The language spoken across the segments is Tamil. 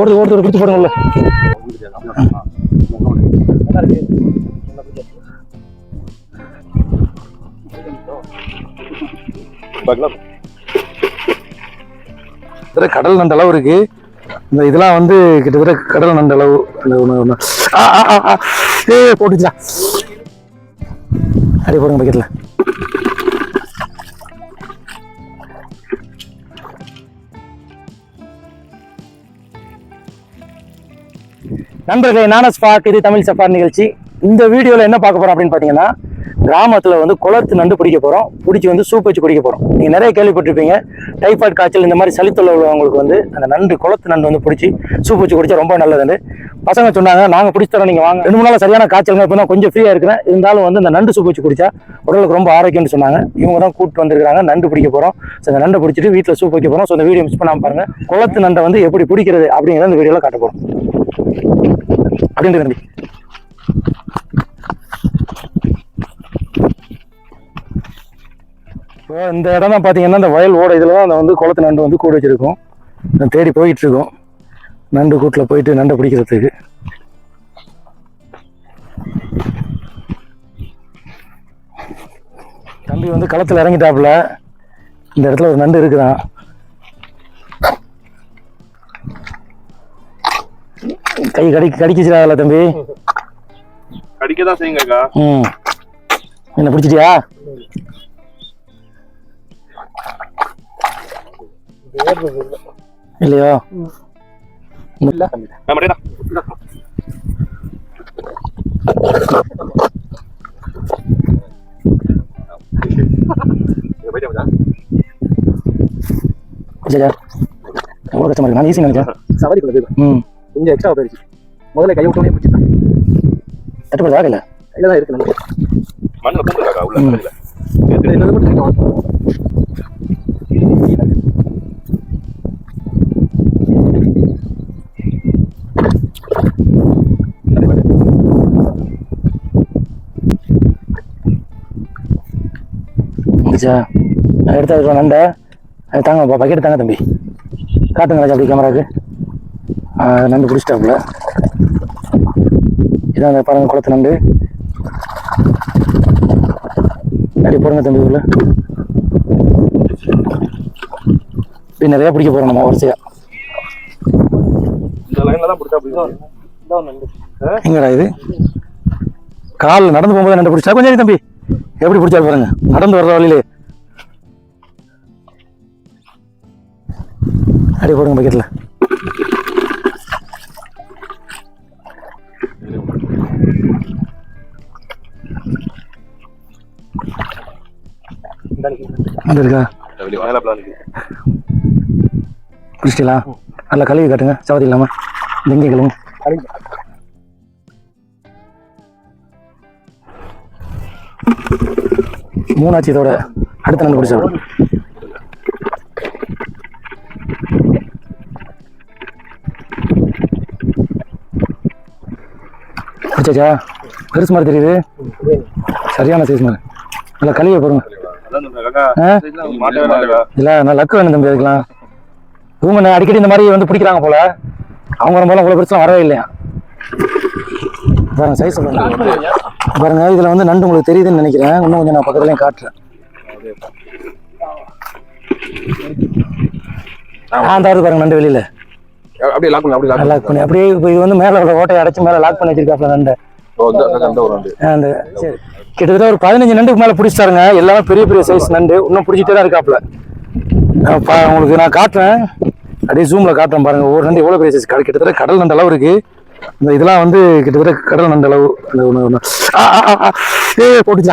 ஓடுது ஓடுது ஓடுது போடுங்கல்ல கடல் நண்டு அளவு இருக்கு. இந்த இதெல்லாம் வந்து கிட்டத்தட்ட கடல் நண்டு அளவு. அந்த ஒண்ணு போட்டுச்சா அடி போடுங்க பக்கெட்ல நண்பர்களே நான ஸ்பாட் இது தமிழ் சஃபார் நிகழ்ச்சி. இந்த வீடியோவில் என்ன பார்க்க போகிறோம் அப்படின்னு பார்த்தீங்கன்னா கிராமத்தில் வந்து குளத்து நண்டு பிடிக்க போகிறோம் பிடிச்சி வந்து சூப் வச்சு குடிக்க போகிறோம் நீங்கள் நிறைய கேள்விப்பட்டிருப்பீங்க. டைஃபாய்டு காய்ச்சல் இந்த மாதிரி சளித்தொல்லை உள்ளவங்களுக்கு வந்து அந்த நண்டு குளத்து நண்டு வந்து பிடிச்சி சூப் வச்சு குடிச்சா ரொம்ப நல்லதுண்டு பசங்க சொன்னாங்க. நாங்கள் பிடிச்சி தரோம் நீங்கள் வாங்க. ரெண்டு மூணு நாள் சரியான காய்ச்சலுங்க இப்போ நான் கொஞ்சம் ஃப்ரீயாக இருக்கிறேன் இருந்தாலும் வந்து இந்த நண்டு சூப் வச்சு குடிச்சா உடலுக்கு ரொம்ப ஆரோக்கியம்னு சொன்னாங்க. இவங்க தான் கூப்பிட்டு வந்திருக்காங்க நண்டு பிடிக்க போகிறோம் ஸோ அந்த நண்டை பிடிச்சிட்டு வீட்டில் சூப் வைக்க போகிறோம் ஸோ அந்த வீடியோ மிஸ் பண்ணாமல் பாருங்கள் குளத்து நண்டை வந்து எப்படி பிடிக்கிறது அப்படிங்கிறத அந்த வீடியோவில் காட்ட போகிறோம் அப்படின்றது தம்பி. இப்போ இந்த இடம் தான் பார்த்தீங்கன்னா இந்த வயல் ஓட இதில் தான் அந்த வந்து குளத்து நண்டு வந்து கூடு வச்சுருக்கோம். நான் தேடி போயிட்டு இருக்கோம் நண்டு கூட்டில் போயிட்டு நண்டை பிடிக்கிறதுக்கு. தம்பி வந்து களத்தில் இறங்கிட்டாப்புல. இந்த இடத்துல ஒரு நண்டு இருக்குதான். கை கடி கடிக்கிச்சிடாதல தம்பி. கடிக்க தான் செய்யுங்கக்கா. ம். என்ன பிடிச்சிட்டியா? இல்லையோ? நான் மட்டேடா சரியா எவ்வளோ கஷ்டமா இருக்கு? நான் ஈஸி நினைச்சேன். சவாரி குள்ள போய் ம் கொஞ்சம் எக்ஸ்ட்ரா போயிருச்சு முதல்ல கை விட்டோடனே பிடிச்சிட்டேன் தட்டுப்படுதா இல்லை கையில தான் இருக்கு நம்ம மண்ணில் பூந்துருக்காக்கா உள்ள எடுத்து நண்டை. அது தாங்க பக்கெட் தாங்க தம்பி. காட்டுங்க ராஜா அப்படி கேமராக்கு ஆ, நண்டு பிடிச்சிட்டாப்புல இதான் அந்த பாருங்க குளத்து நண்டு. அப்படி போடுங்க தம்பி உள்ள. இப்படி நிறைய பிடிக்க போறோம் நம்ம வரிசையா. இந்த லைன்ல தான் பிடிச்சா அப்படி இதான் நண்டு. எங்கடா இது? காலில் நடந்து போகும்போது நண்டு பிடிச்சா? கொஞ்சம் தம்பி. எப்படி பிடிச்சாரு பாருங்க. நடந்து வர்ற வழியிலே. அடி போடுங்க பக்கெட்ல நண்டு இருக்கா நல்லா கழுவி காட்டுங்க. சவதி இல்லாம. எங்கே கழுவும் மூணாச்சு இதோட. அடுத்த நாள் குடிச்சா பிடிச்சாச்சா பெருசு மாதிரி தெரியுது. சரியான சைஸ் மாதிரி. நல்லா கழுவிய போடுங்க இல்லை நான் லக்கு வேணும் தம்பி அதுக்கெல்லாம். இவங்க அடிக்கடி இந்த மாதிரி வந்து பிடிக்கிறாங்க போல. அவங்க ரொம்ப இவ்வளோ பெருசாக வரவே இல்லையா? பாருங்க சைஸ் சொல்லுங்க பாருங்க இதில் வந்து நண்டு உங்களுக்கு தெரியுதுன்னு நினைக்கிறேன். இன்னும் கொஞ்சம் நான் பக்கத்துலேயும் காட்டுறேன். ஆ அந்த பாருங்க நண்டு வெளியில. அப்படியே லாக் பண்ணு அப்படியே லாக் பண்ணி. அப்படியே இப்போ இது வந்து மேலே ஓட்டையை அடைச்சு மேலே லாக் பண்ணி வச்சிருக்காப்ல நண்டை. அந்த சரி. கிட்டத்தட்ட ஒரு பதினஞ்சு நண்டுக்கு மேலே பிடிச்சிட்டாருங்க. எல்லாமே பெரிய பெரிய சைஸ் நண்டு. இன்னும் பிடிச்சிட்டே தான் இருக்காப்ல பா- உங்களுக்கு நான் காட்டுறேன். அப்படியே ஜூமில் காட்டுறேன் பாருங்க. ஒவ்வொரு நண்டு எவ்வளோ பெரிய சைஸ் கிட்டத்தட்ட கடல் நண்டு அளவு இருக்கு. இந்த இதெல்லாம் வந்து கிட்டத்தட்ட கடல் நண்டு அளவு. அந்த ஒன்று ஒன்று ஏ போட்டுச்சா.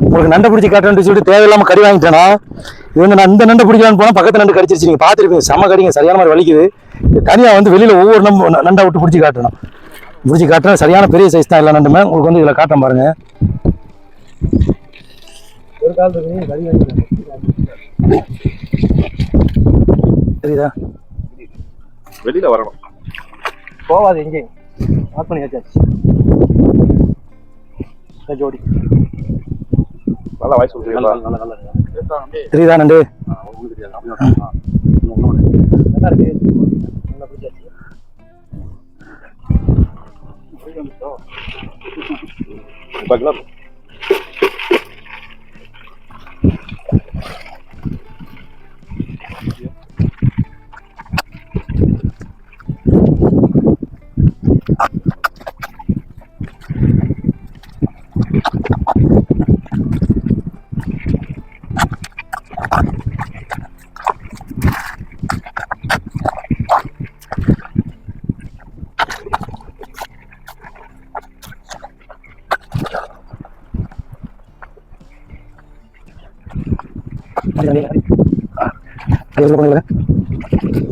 உங்களுக்கு நண்டை பிடிச்சி காட்டுறேன்னு சொல்லிட்டு தேவையில்லாம கறி வாங்கிட்டேனா? இது வந்து நான் இந்த நண்டை பிடிக்கலான்னு போனால் பக்கத்து நண்டு கடிச்சிருச்சு. நீங்கள் பார்த்துருப்பீங்க. செம கடிங்க. சரியான மாதிரி வலிக்குது. தனியாக வந்து வெளியில் ஒவ்வொரு நம்ப நண்டை விட்டு பிடிச்சி காட்டணும். பிடிச்சி காட்டுறேன். சரியான பெரிய சைஸ் தான் எல்லா நண்டுமே. உங்களுக்கு வந்து இதில் காட்டுறேன் பாருங்க. தெரியுதா? வெளியில வரணும். போவாது எங்கேயும். ஆஃப் பண்ணி வச்சாச்சு. ஜோடி. நல்லா வாய்ஸ் சொல்றீங்களா தெரியுதா நண்டு? நல்லா இருக்கு. Bagulho.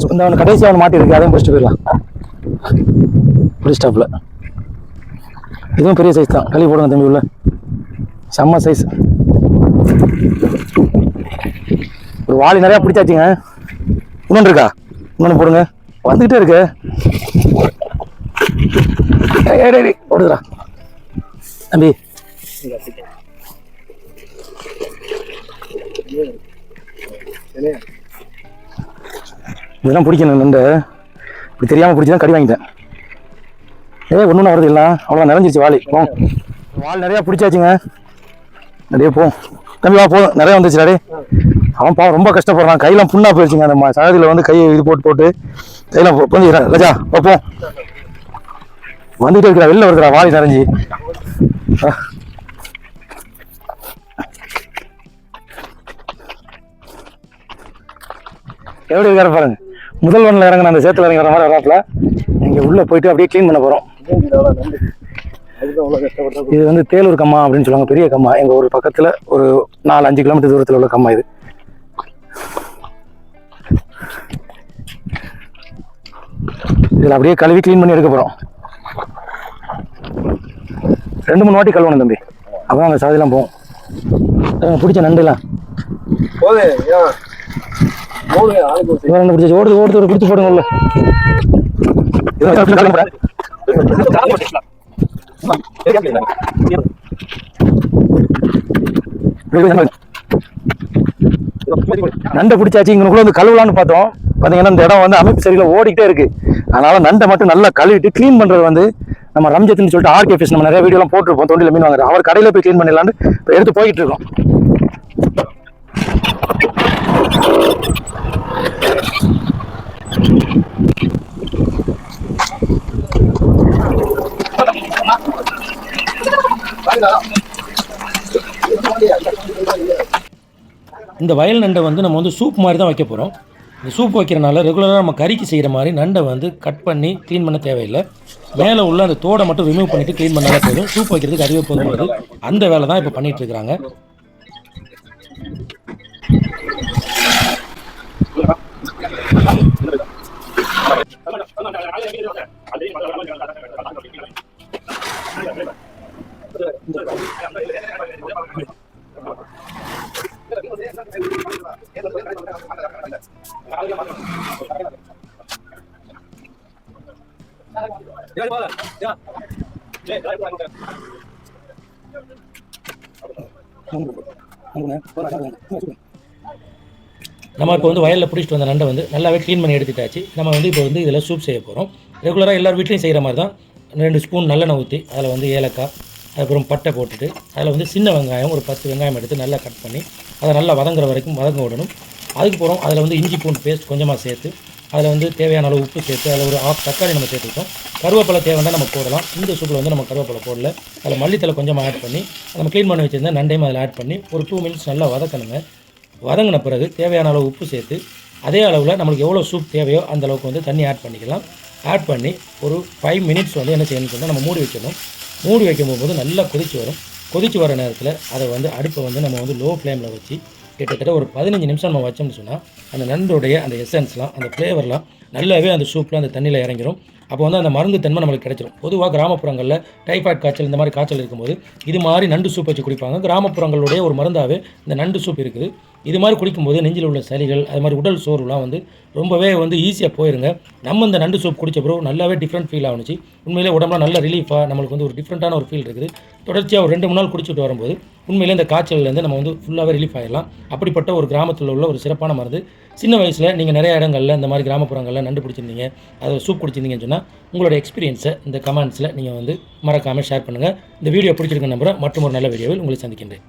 ஸோ இந்த அவன் கடைசி அவன் மாட்டி இருக்கு அதையும் பிடிச்சிட்டு போயிடலாம். பிடிச்சிட்டாப்புல இதுவும் பெரிய சைஸ் தான். கழுவி போடுங்க தம்பி உள்ள. செம்ம சைஸ் ஒரு வாளி நிறையா பிடிச்சாச்சுங்க. இன்னொன்று இருக்கா? இன்னொன்று போடுங்க. வந்துக்கிட்டே இருக்கு. ஏய், ஏய், ஏய், ஓடுதுடா. தம்பி. இதெல்லாம் பிடிக்கணும் நண்டு. இப்படி தெரியாமல் பிடிச்சி கடி வாங்கிட்டேன். ஏ ஒன்று வருது இல்லை? அவ்வளோ நிறைஞ்சிருச்சு வாளி. போ. வால் நிறையா பிடிச்சாச்சுங்க. நிறைய போ. தம்பி வா போதும் நிறைய வந்துச்சு டே அவன் பாவம் ரொம்ப கஷ்டப்படுறான். கையெல்லாம் புண்ணா போயிடுச்சுங்க அந்த ம- சகதியில் வந்து கையை இது போட்டு போட்டு. கையெல்லாம் கொஞ்சம் ரஜா பார்ப்போம் வந்துகிட்டே இருக்கிறா வெளில வருதுடா வாளி நிறைஞ்சி. ஆ. எப்படி இருக்காரு பாருங்க. முதல் ஒன்றில் இறங்கின அந்த சேத்துல இறங்குற மாதிரி வராப்புல இங்கே உள்ளே போயிட்டு அப்படியே க்ளீன் பண்ண போகிறோம் இது வந்து தேலூர் கம்மா அப்படின்னு சொல்லுவாங்க பெரிய கம்மா. எங்கள் ஊர் பக்கத்தில் ஒரு நாலு அஞ்சு கிலோமீட்டர் தூரத்தில் உள்ள கம்மா இது. இதில் அப்படியே கழுவி க்ளீன் பண்ணி எடுக்க போகிறோம் ரெண்டு மூணு வாட்டி கழுவணும் தம்பி. அப்போ அங்கே சாதிலாம் போகும். பிடிச்ச நண்டுலாம். போதே ரெண்டு பிடிச்சி ஓடுது ஓடுது ஒரு பிடிச்சி போடுங்க உள்ள நண்டை பிடிச்சாச்சு இங்கனுக்குள்ள வந்து கழுவலான்னு பார்த்தோம். பார்த்தீங்கன்னா இந்த இடம் வந்து அமைப்பு சரியில்லை ஓடிக்கிட்டே இருக்கு. அதனால நண்டை மட்டும் நல்லா கழுவிட்டு க்ளீன் பண்றது வந்து நம்ம ரம்ஜத்னு சொல்லிட்டு ஆர்கே ஃபிஷ் நம்ம நிறைய வீடியோலாம் போட்டிருப்போம் தொண்டில மீன் வாங்குறது. அவர் கடையில போய் க்ளீன் பண்ணிடலான்னு எடுத்து போய்கிட்டு இருக்கோம். இந்த வயல் நண்டை வந்து நம்ம வந்து சூப் மாதிரி தான் வைக்க போகிறோம் இந்த சூப் வைக்கிறனால ரெகுலராக நம்ம கறிக்கு செய்கிற மாதிரி நண்டை வந்து கட் பண்ணி க்ளீன் பண்ண தேவையில்லை. மேலே உள்ள அந்த தோடை மட்டும் ரிமூவ் பண்ணிவிட்டு க்ளீன் பண்ணாலே போதும். சூப் வைக்கிறதுக்கு அறிவை போதும். அந்த வேலை தான் இப்போ 한국 은. நம்ம இப்போ வந்து வயலில் பிடிச்சிட்டு வந்த நண்டை வந்து நல்லாவே க்ளீன் பண்ணி எடுத்துட்டாச்சு. நம்ம வந்து இப்போ வந்து இதில் சூப் செய்ய போகிறோம் ரெகுலராக எல்லார் வீட்லையும் செய்கிற மாதிரி தான். ரெண்டு ஸ்பூன் நல்லெண்ணெய் ஊற்றி அதில் வந்து ஏலக்காய் அதுக்கப்புறம் பட்டை போட்டுட்டு அதில் வந்து சின்ன வெங்காயம் ஒரு பத்து வெங்காயம் எடுத்து நல்லா கட் பண்ணி அதை நல்லா வதங்குற வரைக்கும் வதங்க விடணும். அதுக்கப்புறம் அதில் வந்து இஞ்சி பூண்டு பேஸ்ட் கொஞ்சமாக சேர்த்து அதில் வந்து தேவையான அளவு உப்பு சேர்த்து அதில் ஒரு ஆஃப் தக்காளி நம்ம சேர்த்துக்கிட்டோம் கருவேப்பிலை தேவைன்னா நம்ம போடலாம். இந்த சூப்பில் வந்து நம்ம கருவேப்பிலை போடல. அதில் மல்லித்தலை கொஞ்சமாக ஆட் பண்ணி நம்ம க்ளீன் பண்ணி வச்சிருந்தா நண்டையும் அதில் ஆட் பண்ணி ஒரு டூ மினிட்ஸ் நல்லா வதக்கணுங்க. வதங்கின பிறகு தேவையான அளவு உப்பு சேர்த்து அதே அளவில் நம்மளுக்கு எவ்வளோ சூப் தேவையோ அந்த அளவுக்கு வந்து தண்ணி ஆட் பண்ணிக்கலாம். ஆட் பண்ணி ஒரு ஃபைவ் மினிட்ஸ் வந்து என்ன செய்யணும்னு சொன்னால் நம்ம மூடி வைக்கணும் மூடி வைக்கும் போது நல்லா கொதிச்சு வரும். கொதிச்சு வர நேரத்தில் அதை வந்து அடுப்பை வந்து நம்ம வந்து லோ ஃப்ளேமில் வச்சு கிட்டத்தட்ட ஒரு பதினஞ்சு நிமிஷம் நம்ம வச்சோம்னு சொன்னால் அந்த நண்டுடைய அந்த எசன்ஸ்லாம் அந்த ஃப்ளேவர்லாம் நல்லாவே அந்த சூப்பில் அந்த தண்ணியில் இறங்கிடும் அப்போ வந்து அந்த மருந்து தன்மை நம்மளுக்கு கிடைச்சிரும். பொதுவாக கிராமப்புறங்களில் டைஃபாய்ட் காய்ச்சல் இந்த மாதிரி காய்ச்சல் இருக்கும்போது இது மாதிரி நண்டு சூப் வச்சு குடிப்பாங்க. கிராமப்புறங்களுடைய ஒரு மருந்தாகவே இந்த நண்டு சூப் இருக்குது. இது மாதிரி குடிக்கும்போது நெஞ்சில் உள்ள சளிகள் அது மாதிரி உடல் சோர்வுலாம் வந்து ரொம்பவே வந்து ஈஸியாக போயிருங்க. நம்ம இந்த நண்டு சூப் குடித்த பிறகு நல்லாவே டிஃப்ரெண்ட் ஃபீல் ஆகுனுச்சு உண்மையிலே உடம்புல நல்ல ரிலீஃபாக நம்மளுக்கு வந்து ஒரு டிஃப்ரெண்ட்டான ஒரு ஃபீல் இருக்குது. தொடர்ச்சியாக ஒரு ரெண்டு மூணு நாள் குடிச்சிட்டு வரும்போது உண்மையிலே இந்த காய்ச்சல்லேருந்து நம்ம வந்து ஃபுல்லாகவே ரிலீஃப் ஆகிடலாம் அப்படிப்பட்ட ஒரு கிராமத்தில் உள்ள ஒரு சிறப்பான மருந்து. சின்ன வயசில் நீங்கள் நிறைய இடங்களில் இந்த மாதிரி கிராமப்புறங்களில் நண்டு பிடிச்சிருந்தீங்க அதில் சூப் குடிச்சிருந்தீங்கன்னு சொன்னால் உங்களோட எக்ஸ்பீரியன்ஸை இந்த கமெண்ட்ஸில் நீங்கள் வந்து மறக்காமல் ஷேர் பண்ணுங்கள் இந்த வீடியோ பிடிச்சிருக்க நம்புகிறேன் மற்றும் ஒரு நல்ல வீடியோவில் உங்களை சந்திக்கின்றேன்.